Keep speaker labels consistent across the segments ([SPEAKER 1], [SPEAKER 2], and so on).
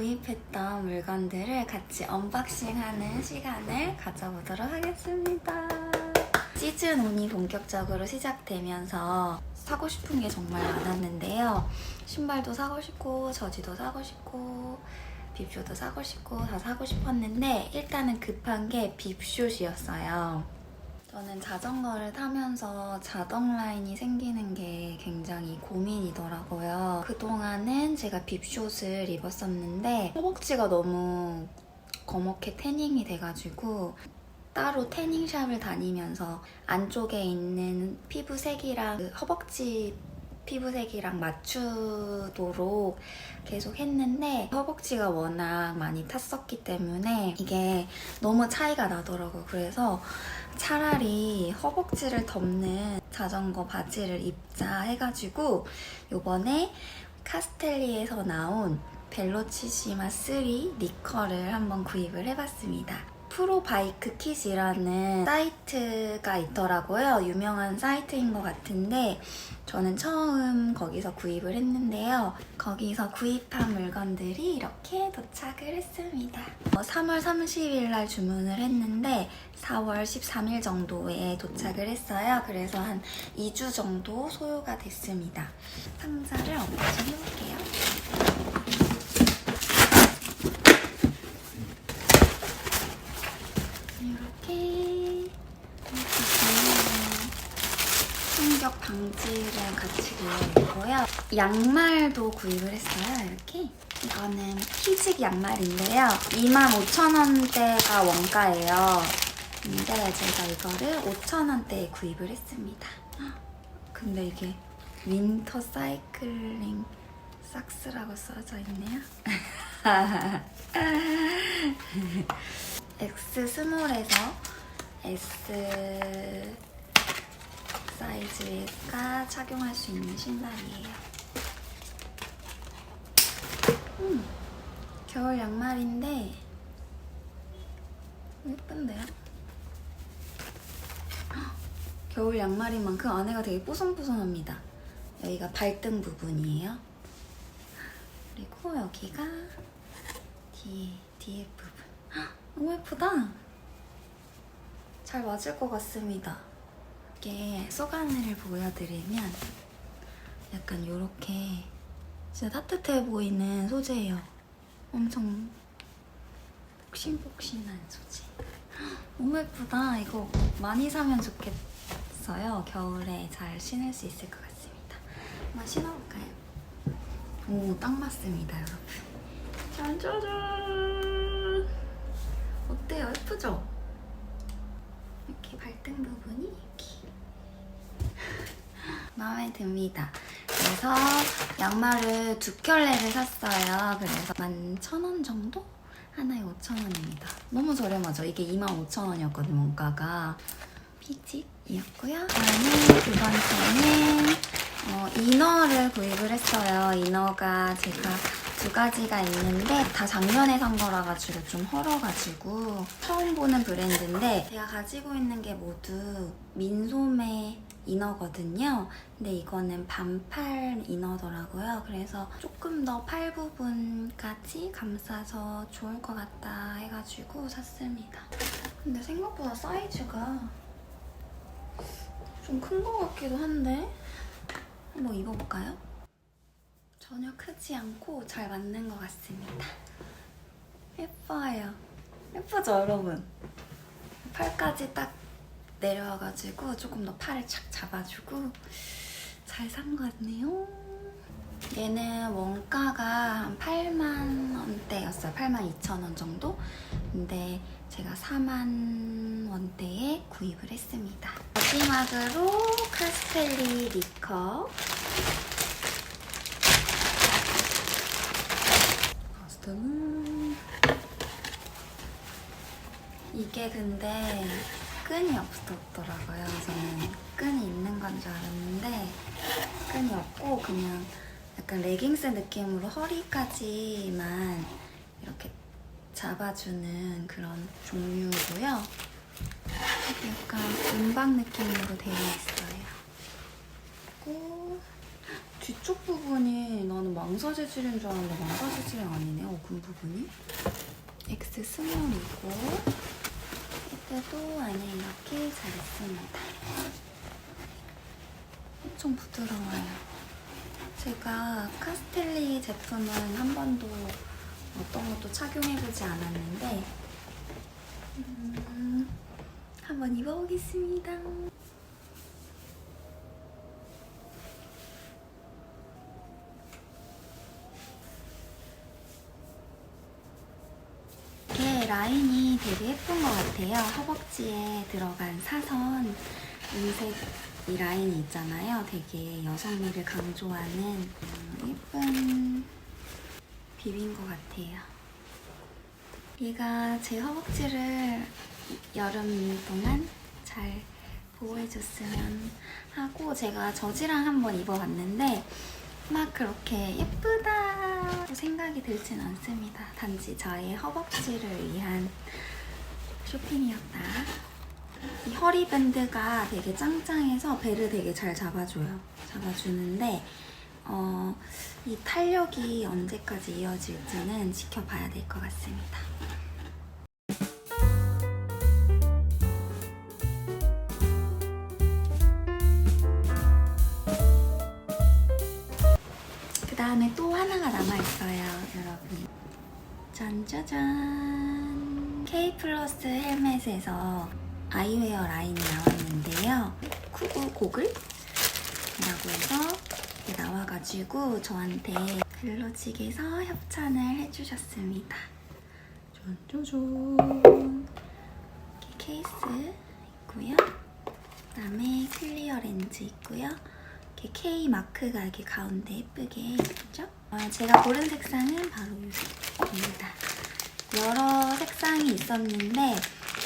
[SPEAKER 1] 구입했던 물건들을 같이 언박싱하는 시간을 가져보도록 하겠습니다. 시즌 5이 본격적으로 시작되면서 사고 싶은 게 정말 많았는데요. 신발도 사고 싶고, 저지도 사고 싶고, 빕쇼도 사고 싶고, 다 사고 싶었는데, 일단은 급한 게 빕쇼이었어요. 저는 자전거를 타면서 자동 라인이 생기는 게 굉장히 고민이더라고요. 그동안은 제가 빕숏을 입었었는데 허벅지가 너무 거먹게 태닝이 돼가지고 따로 태닝샵을 다니면서 안쪽에 있는 피부색이랑 그 허벅지 피부색이랑 맞추도록 계속 했는데 허벅지가 워낙 많이 탔었기 때문에 이게 너무 차이가 나더라고요. 그래서 차라리 허벅지를 덮는 자전거 바지를 입자 해가지고 요번에 카스텔리에서 나온 벨로치시마 3 니커를 한번 구입을 해봤습니다. 프로바이크 킷이라는 사이트가 있더라고요. 유명한 사이트인 것 같은데 저는 처음 거기서 구입을 했는데요. 거기서 구입한 물건들이 이렇게 도착을 했습니다. 어, 3월 30일 날 주문을 했는데 4월 13일 정도에 도착을 했어요. 그래서 한 2주 정도 소요가 됐습니다. 상자를 언박싱 해볼게요. 이렇게 이렇게 방지를 같이 되어 있고요. 양말도 구입을 했어요. 이렇게. 이거는 피직 양말인데요. 25,000원대가 원가예요. 근데 제가 이거를 5,000원대에 구입을 했습니다. 근데 이게 윈터 사이클링 삭스라고 써져 있네요. X 스몰에서 S 사이즈가 착용할 수 있는 신발이에요. 음, 겨울 양말인데 예쁜데요? 헉, 겨울 양말인 만큼 안에가 되게 뽀송뽀송합니다. 여기가 발등 부분이에요. 그리고 여기가 뒤에, 뒤에 부분. 헉, 너무 예쁘다. 잘 맞을 것 같습니다. 이게 속안을 보여드리면 약간 이렇게 진짜 따뜻해 보이는 소재예요. 엄청 폭신폭신한 소재. 헉, 너무 예쁘다. 이거 많이 사면 좋겠어요. 겨울에 잘 신을 수 있을 것 같습니다. 한번 신어볼까요? 오, 딱 맞습니다, 여러분. 짜자잔! 어때요? 예쁘죠? 이렇게 발등 부분이 이렇게 마음에 듭니다. 그래서 양말을 두 켤레를 샀어요. 그래서 11,000원 정도? 하나에 5,000원입니다. 너무 저렴하죠? 이게 25,000원이었거든요, 원가가. 피직이었고요. 다음에 두 번째는 어, 이너를 구입을 했어요. 이너가 제가 두 가지가 있는데 다 작년에 산 거라 가지고 좀 헐어가지고 처음 보는 브랜드인데 제가 가지고 있는 게 모두 민소매 이너거든요. 근데 이거는 반팔 이너더라고요. 그래서 조금 더 팔 부분까지 감싸서 좋을 것 같다 해가지고 샀습니다. 근데 생각보다 사이즈가 좀 큰 것 같기도 한데 한번 입어볼까요? 전혀 크지 않고 잘 맞는 것 같습니다. 예뻐요. 예쁘죠, 여러분? 팔까지 딱 내려와가지고 조금 더 팔을 착 잡아주고 잘 산 것 같네요. 얘는 원가가 한 8만 원대였어요. 8만 2천 원 정도? 근데 제가 4만 원대에 구입을 했습니다. 마지막으로 카스텔리 리커 커스텀은 이게 근데 끈이 없었더라고요. 저는 끈이 있는 건 줄 알았는데 끈이 없고 그냥 약간 레깅스 느낌으로 허리까지만 이렇게 잡아주는 그런 종류고요. 약간 은박 느낌으로 되어 있어요. 그리고 뒤쪽 부분이 나는 막 망사 재질인 줄 알았는데 망사 재질이 아니네 오금 부분이 X 스몰이고 이때도 안에 이렇게 잘 있습니다. 엄청 부드러워요. 제가 카스텔리 제품은 한 번도 어떤 것도 착용해보지 않았는데 음, 한번 입어보겠습니다. 이게 라인이 되게 예쁜 것 같아요. 허벅지에 들어간 사선 은색 이 라인이 있잖아요. 되게 여성미를 강조하는 음, 예쁜 비비인 것 같아요. 얘가 제 허벅지를 여름 동안 잘 보호해줬으면 하고 제가 저지랑 한번 입어봤는데 막 그렇게 예쁘다 고 생각이 들진 않습니다. 단지 저의 허벅지를 위한 쇼핑이었다. 이 허리밴드가 되게 짱짱해서 배를 되게 잘 잡아줘요. 잡아주는데 어, 이 탄력이 언제까지 이어질지는 지켜봐야 될 것 같습니다. 짠짜잔. K 플러스 헬멧에서 아이웨어 라인이 나왔는데요. 쿠구 고글 이라고 해서 이렇게 나와가지고 저한테 글로직에서 협찬을 해주셨습니다. 이렇게 케이스 있고요. 그 다음에 클리어 렌즈 있고요. 이렇게 K 마크가 이렇게 가운데 예쁘게 있죠? 어, 제가 고른 색상은 바로 이 색입니다. 여러 색상이 있었는데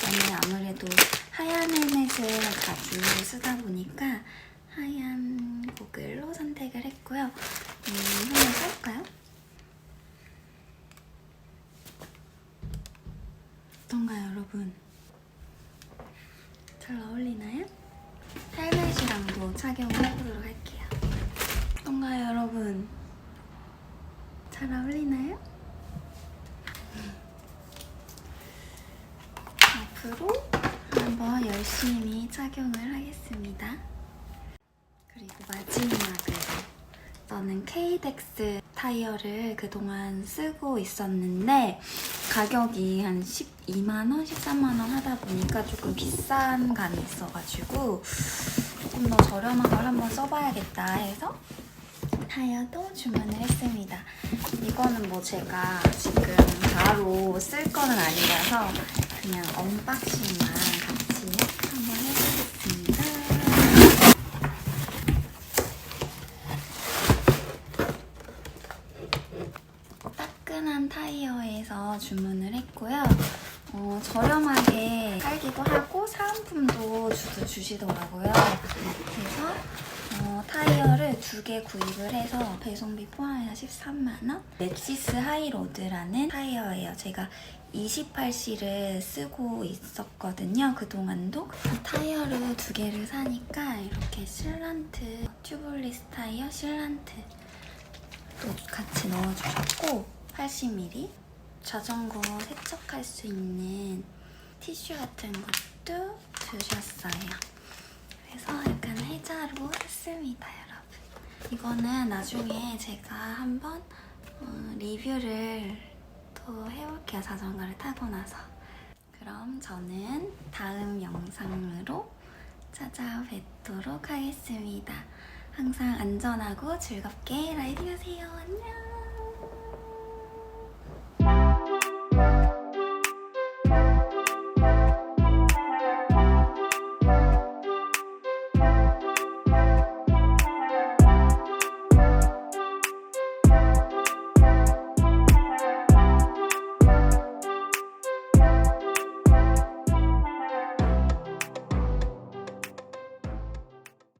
[SPEAKER 1] 저는 아무래도 하얀 헬멧을 자주 쓰다 보니까 하얀 고글로 선택을 했고요. 음, 한번 써볼까요? 어떤가요, 여러분? 잘 어울리나요? 헬멧이랑도 착용을 해보도록 할게요. 어떤가요, 여러분? 잘 어울리나요? 앞으로 한번 열심히 착용을 하겠습니다. 그리고 마지막으로 저는 케이덱스 타이어를 그동안 쓰고 있었는데 가격이 한 12만원, 13만원 하다 보니까 조금 비싼 감이 있어가지고 조금 더 저렴한 걸 한번 써봐야겠다 해서 타이어도 주문을 했습니다. 이거는 뭐 제가 지금 바로 쓸 거는 아니라서 그냥 언박싱만 같이 한번 해보겠습니다. 따끈한 타이어에서 주문을 했고요. 어, 저렴하게 팔기도 하고 사은품도 주도 주시더라고요. 그래서 어, 타이어를 두 개 구입을 해서 배송비 포함해서 13만원? 렉시스 하이로드라는 타이어예요. 제가 28C를 쓰고 있었거든요. 그동안도. 타이어를 두 개를 사니까 이렇게 실란트, 튜블리스 타이어 실란트 또 같이 넣어주셨고 80mm 자전거 세척할 수 있는 티슈 같은 것도 주셨어요. 그래서 약간 해자로 했습니다. 이거는 나중에 제가 한번 어, 리뷰를 또 해볼게요, 자전거를 타고 나서. 그럼 저는 다음 영상으로 찾아뵙도록 하겠습니다. 항상 안전하고 즐겁게 라이딩 하세요. 안녕!